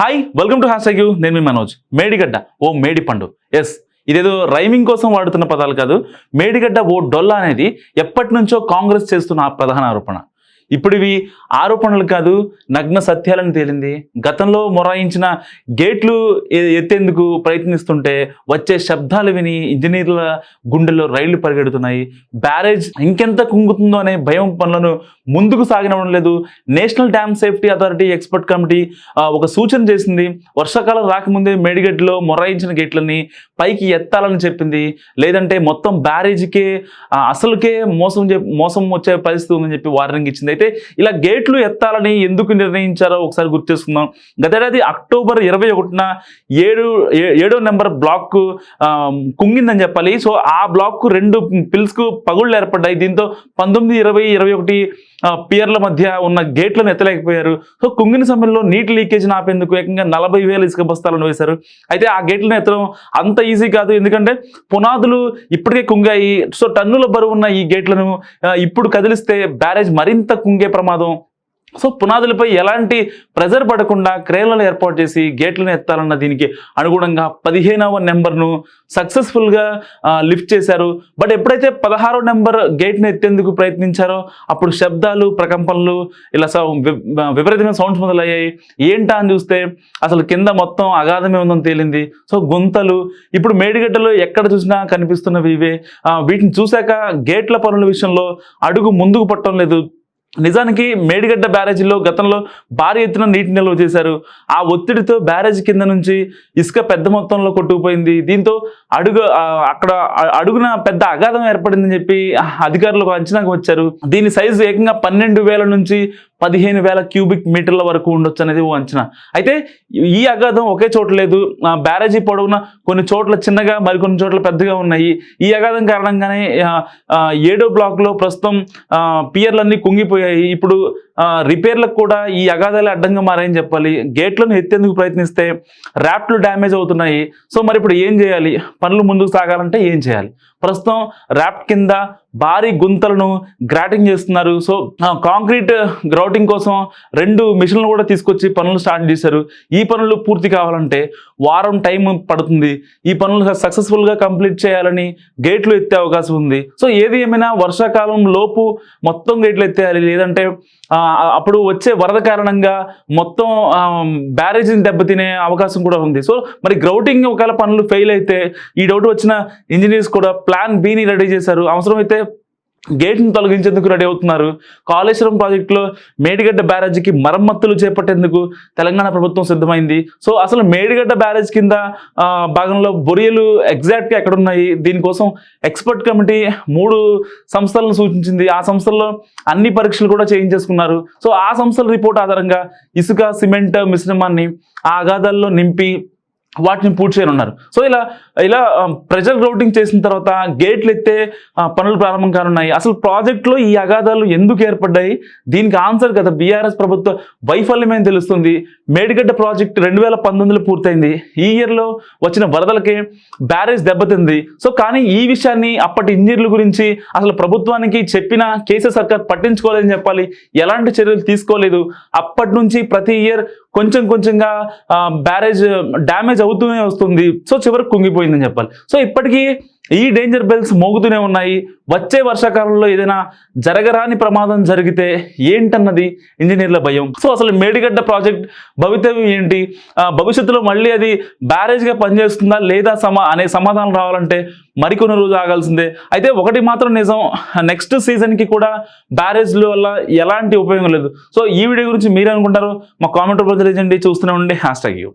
Hi welcome to hash you నేను మీ మనోజ్. మేడిగడ్డ ఓ మేడి పండు ఎస్ ఇదేదో రైమింగ్ కోసం వాడుతున్న పదాలు కాదు. మేడిగడ్డ ఓ డొల్ల అనేది ఎప్పటి నుంచో కాంగ్రెస్ చేస్తున్న ప్రధాన ఆరోపణ. ఇప్పుడు ఇవి ఆరోపణలు కాదు నగ్న సత్యాలను తేలింది. గతంలో మొరాయించిన గేట్లు ఎత్తేందుకు ప్రయత్నిస్తుంటే వచ్చే శబ్దాలు విని ఇంజనీర్ల గుండెల్లో రైళ్ళు పరిగెడుతున్నాయి. బ్యారేజ్ ఇంకెంత కుంగుతుందో అనే భయం పనులను ముందుకు సాగినడం లేదు. National dam safety authority expert committee ఒక సూచన చేసింది. వర్షాకాలం రాకముందే మేడిగడ్డలో మొరాయించిన గేట్లని పైకి ఎత్తాలని చెప్పింది. లేదంటే మొత్తం బ్యారేజ్కే అసలుకే మోసం మోసం వచ్చే పరిస్థితి ఉందని చెప్పి వార్నింగ్ ఇచ్చింది. అయితే ఇలా గేట్లు ఎత్తాలని ఎందుకు నిర్ణయించారో ఒకసారి గుర్తు చేసుకుందాం. గతేడాది అక్టోబర్ ఇరవై ఒకటిన ఏడు ఏడో నెంబర్ బ్లాక్ కుంగిందని చెప్పాలి. సో ఆ బ్లాక్ రెండు పిల్స్కు పగుళ్ళు ఏర్పడ్డాయి. దీంతో పంతొమ్మిది ఇరవై ఇరవై ఒకటి పియర్ల మధ్య ఉన్న గేట్లను ఎత్తలేకపోయారు. సో కుంగిన సమయంలో నీటి లీకేజ్ని ఆపేందుకు ఏకంగా నలభై వేల ఇసుక బస్తాలను వేశారు. అయితే ఆ గేట్లను ఎత్తడం అంత ఈజీ కాదు. ఎందుకంటే పునాదులు ఇప్పటికే కుంగాయి. సో టన్నుల బరువు ఉన్న ఈ గేట్లను ఇప్పుడు కదిలిస్తే బ్యారేజ్ మరింత కుంగి ప్రమాదం. సో పునాదులపై ఎలాంటి ప్రెజర్ పడకుండా క్రేలను ఏర్పాటు చేసి గేట్లను ఎత్తాలన్న దీనికి అనుగుణంగా పదిహేనవ నెంబర్ను సక్సెస్ఫుల్గా లిఫ్ట్ చేశారు. బట్ ఎప్పుడైతే పదహారో నెంబర్ గేట్ను ఎత్తేందుకు ప్రయత్నించారో అప్పుడు శబ్దాలు ప్రకంపనలు ఇలా విపరీతమైన సౌండ్స్ మొదలయ్యాయి. ఏంటా అని చూస్తే అసలు కింద మొత్తం అగాధమే ఉందని తేలింది. సో గుంతలు. ఇప్పుడు మేడిగడ్డలో ఎక్కడ చూసినా కనిపిస్తున్నవి ఇవే. వీటిని చూశాక గేట్ల పనుల విషయంలో అడుగు ముందుకు పట్టడం లేదు. నిజానికి మేడిగడ్డ బ్యారేజీలో గతంలో భారీ ఎత్తున నీటి నిల్వ చేశారు. ఆ ఒత్తిడితో బ్యారేజ్ కింద నుంచి ఇసుక పెద్ద మొత్తంలో కొట్టుకుపోయింది. దీంతో అడుగు అక్కడ అడుగున పెద్ద అగాధం ఏర్పడిందని చెప్పి అధికారులకు అంచనాకు వచ్చారు. దీని సైజు ఏకంగా పన్నెండు వేల నుంచి పదిహేను వేల క్యూబిక్ మీటర్ల వరకు ఉండొచ్చు అనేది ఓ అంచనా. అయితే ఈ అగాధం ఒకే చోట లేదు. బ్యారేజీ పొడవున కొన్ని చోట్ల చిన్నగా మరికొన్ని చోట్ల పెద్దగా ఉన్నాయి. ఈ అగాధం కారణంగానే ఏడో బ్లాక్లో ప్రస్తుతం ఆ, పియర్లన్నీ కుంగిపోయాయి. ఇప్పుడు రిపేర్లకు కూడా ఈ అగాధాలు అడ్డంగా మారాయని చెప్పాలి. గేట్లను ఎత్తేందుకు ప్రయత్నిస్తే ర్యాప్లు డ్యామేజ్ అవుతున్నాయి. సో మరి ఇప్పుడు ఏం చేయాలి? పనులు ముందుకు సాగాలంటే ఏం చేయాలి? ప్రస్తుతం ర్యాప్ కింద భారీ గుంతలను గ్రాటింగ్ చేస్తున్నారు. సో కాంక్రీట్ గ్రౌటింగ్ కోసం రెండు మిషన్లు కూడా తీసుకొచ్చి పనులు స్టార్ట్ చేశారు. ఈ పనులు పూర్తి కావాలంటే వారం టైం పడుతుంది. ఈ పనులు సక్సెస్ఫుల్గా కంప్లీట్ చేయాలని గేట్లు ఎత్తే అవకాశం ఉంది. సో ఏది ఏమైనా వర్షాకాలం లోపు మొత్తం గేట్లు ఎత్తేయాలి. లేదంటే అప్పుడు వచ్చే వరద కారణంగా మొత్తం బ్యారేజీని దెబ్బతినే అవకాశం కూడా ఉంది. సో మరి గ్రౌటింగ్ ఒకవేళ పనులు ఫెయిల్ అయితే ఈ డౌట్ వచ్చిన ఇంజనీర్స్ కూడా ప్లాన్ బిని రెడీ చేశారు. అవసరమైతే గేట్ను తొలగించేందుకు రెడీ అవుతున్నారు. కాళేశ్వరం ప్రాజెక్టులో మేడిగడ్డ బ్యారేజ్కి మరమ్మతులు చేపట్టేందుకు తెలంగాణ ప్రభుత్వం సిద్ధమైంది. సో అసలు మేడిగడ్డ బ్యారేజ్ కింద భాగంలో బొరియలు ఎగ్జాక్ట్గా ఎక్కడున్నాయి? దీనికోసం ఎక్స్పర్ట్ కమిటీ మూడు సంస్థలను సూచించింది. ఆ సంస్థల్లో అన్ని పరీక్షలు కూడా చేయించేసుకున్నారు. సో ఆ సంస్థల రిపోర్ట్ ఆధారంగా ఇసుక సిమెంట్ మిశ్రమాన్ని ఆ అగాధాల్లో నింపి వాటిని పూర్తి చేయనున్నారు సో ఇలా ఇలా ప్రెజర్ రౌటింగ్ చేసిన తర్వాత గేట్లు ఎత్తే పనులు ప్రారంభం కానున్నాయి. అసలు ప్రాజెక్టులో ఈ అగాధాలు ఎందుకు ఏర్పడ్డాయి? దీనికి ఆన్సర్ కదా. బీఆర్ఎస్ ప్రభుత్వ వైఫల్యమే తెలుస్తుంది? మేడిగడ్డ ప్రాజెక్ట్ రెండు వేల పంతొమ్మిదిలో పూర్తయింది. ఈ ఇయర్లో వచ్చిన వరదలకి బ్యారేజ్ దెబ్బతింది. సో కానీ ఈ విషయాన్ని అప్పటి ఇంజనీర్ల గురించి అసలు ప్రభుత్వానికి చెప్పిన కేసీఆర్ సర్కార్ పట్టించుకోలేదని చెప్పాలి. ఎలాంటి చర్యలు తీసుకోలేదు. అప్పటి నుంచి ప్రతి ఇయర్ కొంచెం కొంచెంగా బ్యారేజ్ డ్యామేజ్ అవుతూనే వస్తుంది. సో చివరికి కుంగిపోయిందని చెప్పాలి. సో ఇప్పటికీ ఈ డేంజర్ బెల్స్ మోగుతూనే ఉన్నాయి. వచ్చే వర్షాకాలంలో ఏదైనా జరగరాని ప్రమాదం జరిగితే ఏంటన్నది ఇంజనీర్ల భయం. సో అసలు మేడిగడ్డ ప్రాజెక్ట్ భవితవ్యం ఏంటి? భవిష్యత్తులో మళ్ళీ అది బ్యారేజ్గా పనిచేస్తుందా లేదా సమా అనే సమాధానం రావాలంటే మరికొన్ని రోజు ఆగాల్సిందే. అయితే ఒకటి మాత్రం నిజం నెక్స్ట్ సీజన్కి కూడా బ్యారేజ్ల వల్ల ఎలాంటి ఉపయోగం లేదు. సో ఈ వీడియో గురించి మీరు అనుకుంటారు మా కామెంట్ రూపంలో తెలియజేయండి. చూస్తూనే ఉండే హ్యాష్ ట్యాగ్ యూ.